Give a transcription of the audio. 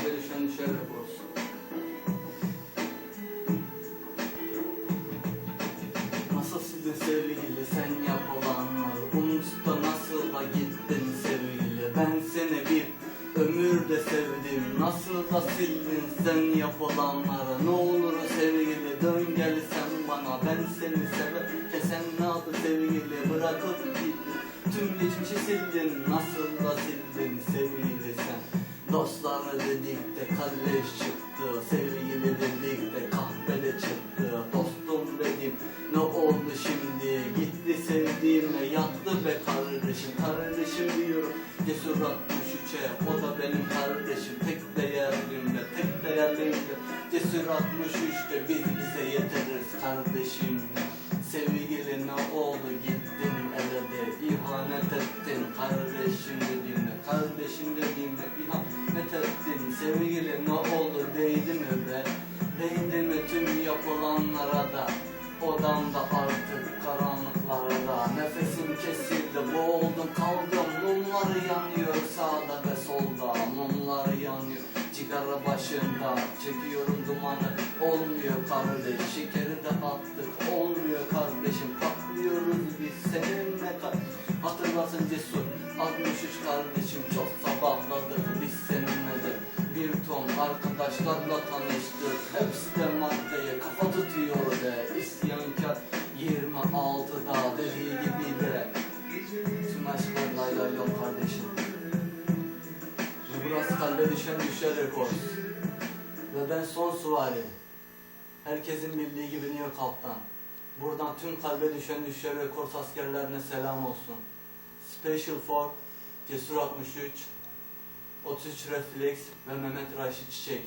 Sahabe düşen düşerlik olsun. Nasıl sildin sevgili sen yap olanları Umut'ta nasıl da gittin sevgili Ben seni bir ömürde sevdim Nasıl da sildin sen yap olanları Ne olur sevgili dön gel sen bana Ben seni severken sen ne yaptın sevgili Bırakıp gittin Tüm geçmişi sildin Nasıl da sildin sevgili sen Dostları dedik de kalleş çıktı Sevgili de kahvede çıktı. Dostum dedim ne oldu şimdi? Gitti sevdiğimle yattı be kardeşim. Kardeşim diyorum cesur 63'e O da benim kardeşim. Tek değerlimle tek değerlimle Cesur 63'te biz bize yeteriz kardeşim Nefesim kesildi boğuldum kaldım Mumları yanıyor sağda ve solda. Mumlar yanıyor. Sigara başında çekiyorum dumanı. Olmuyor kardeş şekeri de attık Olmuyor kardeşim patlıyoruz biz seninle. Hatırlasın cesur 63 kardeşim çok sabahladık. Biz seninle de Bir ton arkadaşlarla tanıştık. Hepsi de maddeye kafa tutuyor de İsyankar Tüm aşklar lay lay lom kardeşim ve burası kalbe düşen düşer rekor. Ve ben son suvari. Herkesin bildiği gibi New York'tan. Buradan tüm kalbe düşen düşer rekor askerlerine selam olsun. Special for Cesur 63, 33 Reflex ve Mehmet Raşit Çiçek.